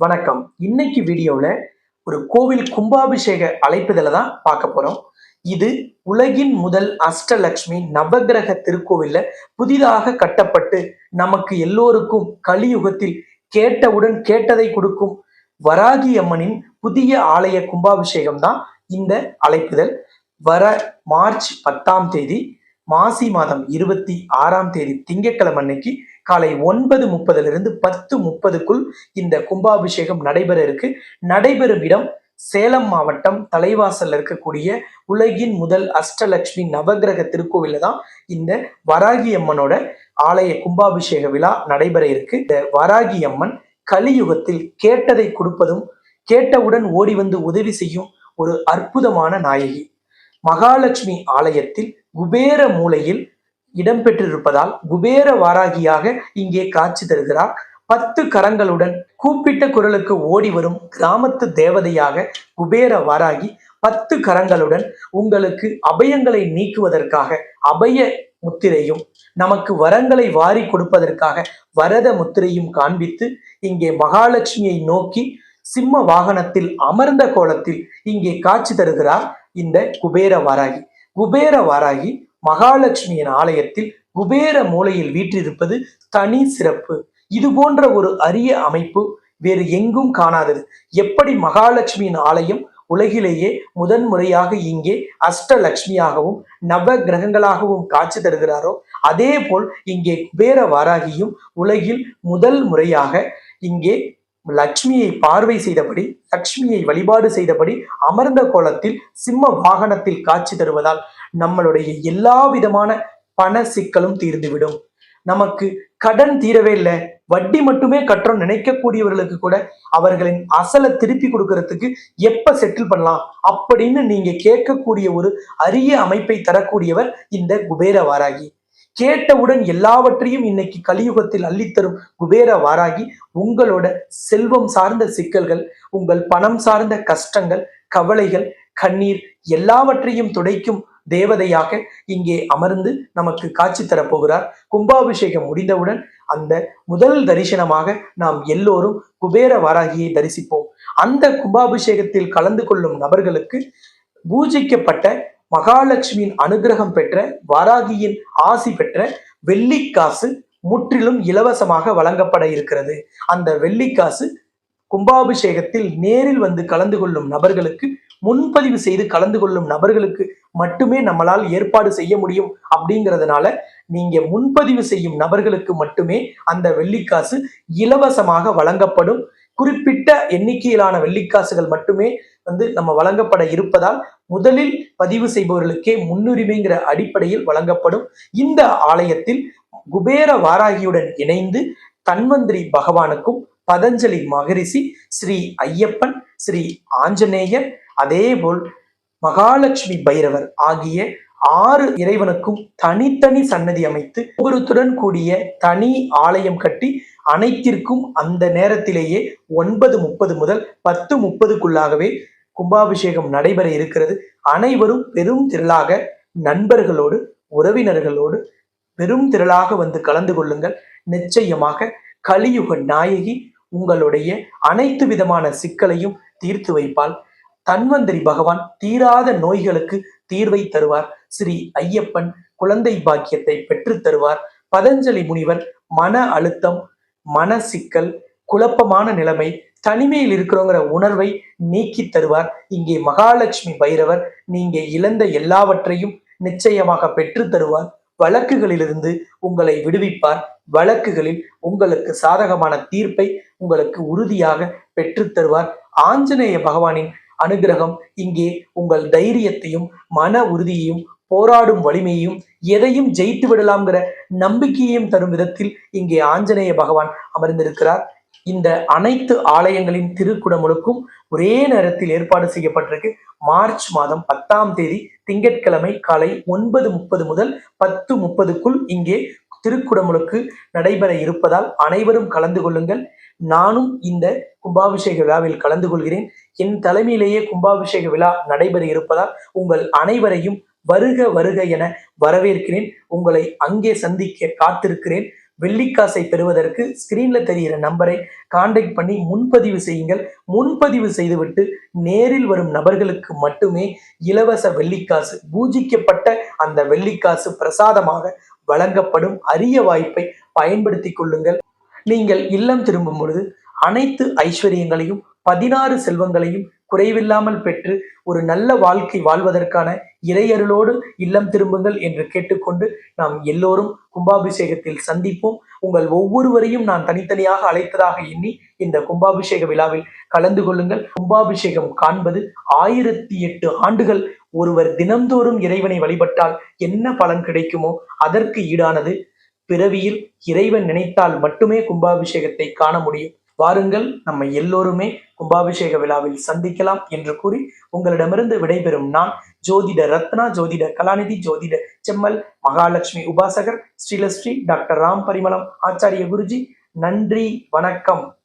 வணக்கம். இன்னைக்கு வீடியோவில் ஒரு கோவில் கும்பாபிஷேக அழைப்புதலை தான் பார்க்க போறோம். இது உலகின் முதல் அஷ்டலக்ஷ்மி நவக்கிரக திருக்கோவில்ல புதிதாக கட்டப்பட்டு நமக்கு எல்லோருக்கும் கலியுகத்தில் கேட்டவுடன் கேட்டதை கொடுக்கும் வராகி அம்மனின் புதிய ஆலய கும்பாபிஷேகம் தான் இந்த அழைப்புதல் வர மார்ச் பத்தாம் தேதி மாசி மாதம் இருபத்தி ஆறாம் தேதி திங்கட்கிழமை அன்னைக்கு காலை ஒன்பது முப்பதிலிருந்து பத்து முப்பதுக்குள் இந்த கும்பாபிஷேகம் நடைபெற இருக்கு. நடைபெறும் இடம் சேலம் மாவட்டம் தலைவாசல்ல இருக்கக்கூடிய உலகின் முதல் அஷ்டலட்சுமி நவக்கிரக திருக்கோவில தான் இந்த வராகி அம்மனோட ஆலய கும்பாபிஷேக விழா நடைபெற இருக்கு. இந்த வராகி அம்மன் கலியுகத்தில் கேட்டதை கொடுப்பதும் கேட்டவுடன் ஓடி வந்து உதவி செய்யும் ஒரு அற்புதமான நாயகி. மகாலட்சுமி ஆலயத்தில் குபேர மூலையில் இடம்பெற்றிருப்பதால் குபேர வாராகியாக இங்கே காட்சி தருகிறார். பத்து கரங்களுடன் கூப்பிட்ட குரலுக்கு ஓடி வரும் கிராமத்து தேவதையாக குபேர வாராகி பத்து கரங்களுடன் உங்களுக்கு அபயங்களை நீக்குவதற்காக அபய முத்திரையும் நமக்கு வரங்களை வாரி கொடுப்பதற்காக வரத முத்திரையும் காண்பித்து இங்கே மகாலட்சுமியை நோக்கி சிம்ம வாகனத்தில் அமர்ந்த கோலத்தில் இங்கே காட்சி தருகிறார் இந்த குபேர வாராகி. குபேர வாராகி மகாலட்சுமியின் ஆலயத்தில் குபேர மூலையில் வீற்றிருப்பது தனி சிறப்பு. இது போன்ற ஒரு அரிய அமைப்பு வேறு எங்கும் காணாதது. எப்படி மகாலட்சுமியின் ஆலயம் உலகிலேயே முதன் முறையாக இங்கே அஷ்டலட்சுமியாகவும் நவ கிரகங்களாகவும் காட்சி தருகிறாரோ அதே போல் இங்கே குபேர வாராகியும் உலகில் முதல் முறையாக இங்கே லட்சுமியை பார்வை செய்தபடி லட்சுமியை வழிபாடு செய்தபடி அமர்ந்த கோலத்தில் சிம்ம வாகனத்தில் காட்சி தருவதால் நம்மளுடைய எல்லா விதமான பண சிக்கலும் தீர்ந்துவிடும். நமக்கு கடன் தீரவே இல்லை. வட்டி மட்டுமே கட்டுறோம் நினைக்கக்கூடியவர்களுக்கு கூட அவர்களின் அசலை திருப்பி கொடுக்கறதுக்கு எப்ப செட்டில் பண்ணலாம் அப்படின்னு நீங்க கேட்கக்கூடிய ஒரு அரிய அமைப்பை தரக்கூடியவர் இந்த குபேர வாராகி. கேட்டவுடன் எல்லாவற்றையும் இன்னைக்கு கலியுகத்தில் அள்ளித்தரும் குபேர வாராகி உங்களோட செல்வம் சார்ந்த சிக்கல்கள் உங்கள் பணம் சார்ந்த கஷ்டங்கள் கவலைகள் கண்ணீர் எல்லாவற்றையும் துடைக்கும் தேவதையாக இங்கே அமர்ந்து நமக்கு காட்சி தரப்போகிறார். கும்பாபிஷேகம் முடிந்தவுடன் அந்த முதல் தரிசனமாக நாம் எல்லோரும் குபேர வாராகியை தரிசிப்போம். அந்த கும்பாபிஷேகத்தில் கலந்து கொள்ளும் நபர்களுக்கு பூஜிக்கப்பட்ட மகாலட்சுமியின் அனுகிரகம் பெற்ற வாராகியின் ஆசி பெற்ற வெள்ளிக்காசு முற்றிலும் இலவசமாக வழங்கப்பட இருக்கிறது. அந்த வெள்ளிக்காசு கும்பாபிஷேகத்தில் நேரில் வந்து கலந்து கொள்ளும் நபர்களுக்கு முன்பதிவு செய்து கலந்து கொள்ளும் நபர்களுக்கு மட்டுமே நம்மளால் ஏற்பாடு செய்ய முடியும் அப்படிங்கிறதுனால நீங்க முன்பதிவு செய்யும் நபர்களுக்கு மட்டுமே அந்த வெள்ளிக்காசு இலவசமாக வழங்கப்படும். குறிப்பிட்ட எண்ணிக்கையிலான வெள்ளிக்காசுகள் மட்டுமே வந்து நம்ம வழங்கப்பட இருப்பதால் முதலில் பதிவு செய்பவர்களுக்கே முன்னுரிமைங்கிற அடிப்படையில் வழங்கப்படும். இந்த ஆலயத்தில் குபேர வாராகியுடன் இணைந்து தன்வந்திரி பகவானுக்கும் பதஞ்சலி மகரிஷி ஸ்ரீ ஐயப்பன் ஸ்ரீ ஆஞ்சநேயர் அதேபோல் மகாலட்சுமி பைரவர் ஆகிய ஆறு இறைவனுக்கும் தனித்தனி சன்னதி அமைத்து ஒவ்வொருத்துடன் கூடிய தனி ஆலயம் கட்டி அனைத்திற்கும் அந்த நேரத்திலேயே ஒன்பது முப்பது முதல் பத்து முப்பதுக்குள்ளாகவே கும்பாபிஷேகம் நடைபெற இருக்கிறது. அனைவரும் பெரும் திரளாக நண்பர்களோடு உறவினர்களோடு பெரும் திரளாக வந்து கலந்து கொள்ளுங்கள். நிச்சயமாக கலியுக நாயகி உங்களுடைய அனைத்து விதமான சிக்கலையும் தீர்த்து வைப்பாள். தன்வந்திரி பகவான் தீராத நோய்களுக்கு தீர்வை தருவார். ஸ்ரீ ஐயப்பன் குழந்தை பாக்கியத்தை பெற்று தருவார். பதஞ்சலி முனிவர் மன அழுத்தம் மன சிக்கல் குழப்பமான நிலைமை தனிமையில் இருக்கிறோங்கிற உணர்வை நீக்கி தருவார். இங்கே மகாலட்சுமி பைரவர் நீங்க இழந்த எல்லாவற்றையும் நிச்சயமாக பெற்று தருவார். வழக்குகளிலிருந்து உங்களை விடுவிப்பார். வழக்குகளில் உங்களுக்கு சாதகமான தீர்ப்பை உங்களுக்கு உறுதியாக பெற்று தருவார். ஆஞ்சநேய பகவானின் அனுகிரகம் இங்கே உங்கள் தைரியத்தையும் மன உறுதியையும் போராடும் வலிமையையும் எதையும் ஜெயித்து விடலாம்ங்கிற நம்பிக்கையையும் தரும் விதத்தில் இங்கே ஆஞ்சநேய பகவான் அமர்ந்திருக்கிறார். இந்த அனைத்து ஆலயங்களின் திருக்குடமுழுக்கும் ஒரே நேரத்தில் ஏற்பாடு செய்யப்பட்டிருக்கு. மார்ச் மாதம் பத்தாம் தேதி திங்கட்கிழமை காலை ஒன்பது முப்பது முதல் பத்து முப்பதுக்குள் இங்கே திருக்குடமுழுக்கு நடைபெற இருப்பதால் அனைவரும் கலந்து கொள்ளுங்கள். நானும் இந்த கும்பாபிஷேக விழாவில் கலந்து கொள்கிறேன். என் தலைமையிலேயே கும்பாபிஷேக விழா நடைபெற இருப்பதால் உங்கள் அனைவரையும் வருக வருக என வரவேற்கிறேன். உங்களை அங்கே சந்திக்க காத்திருக்கிறேன். வெள்ளிக்காசை பெறுவதற்கு ஸ்கிரீன்ல தெரிகிற நம்பரை காண்டாக்ட் பண்ணி முன்பதிவு செய்யுங்கள். முன்பதிவு செய்துவிட்டு நேரில் வரும் நபர்களுக்கு மட்டுமே இலவச வெள்ளிக்காசு பூஜிக்கப்பட்ட அந்த வெள்ளிக்காசு பிரசாதமாக வழங்கப்படும் அரிய வாய்ப்பை பயன்படுத்திக் கொள்ளுங்கள். நீங்கள் இல்லம் திரும்பும் பொழுது அனைத்து ஐஸ்வர்யங்களையும் பதினாறு செல்வங்களையும் குறைவில்லாமல் பெற்று ஒரு நல்ல வாழ்க்கை வாழ்வதற்கான இறையருளோடு இல்லம் திரும்புங்கள் என்று கேட்டுக்கொண்டு நாம் எல்லோரும் கும்பாபிஷேகத்தில் சந்திப்போம். உங்கள் ஒவ்வொருவரையும் நான் தனித்தனியாக அழைத்ததாக எண்ணி இந்த கும்பாபிஷேக விழாவில் கலந்து கொள்ளுங்கள். கும்பாபிஷேகம் காண்பது ஆயிரத்தி எட்டு ஆண்டுகள் ஒருவர் தினந்தோறும் இறைவனை வழிபட்டால் என்ன பலன் கிடைக்குமோ அதற்கு ஈடானது. பிறவியில் இறைவன் நினைத்தால் மட்டுமே கும்பாபிஷேகத்தை காண முடியும். வாருங்கள். நம்ம எல்லோருமே கும்பாபிஷேக விழாவில் சந்திக்கலாம் என்று கூறி உங்களிடமிருந்து விடைபெறும் நான் ஜோதிட ரத்னா ஜோதிட கலாநிதி ஜோதிட செம்மல் மகாலட்சுமி உபாசகர் ஸ்ரீலஸ்ரீ டாக்டர் ராம் பரிமளம் ஆச்சாரிய குருஜி நன்றி வணக்கம்.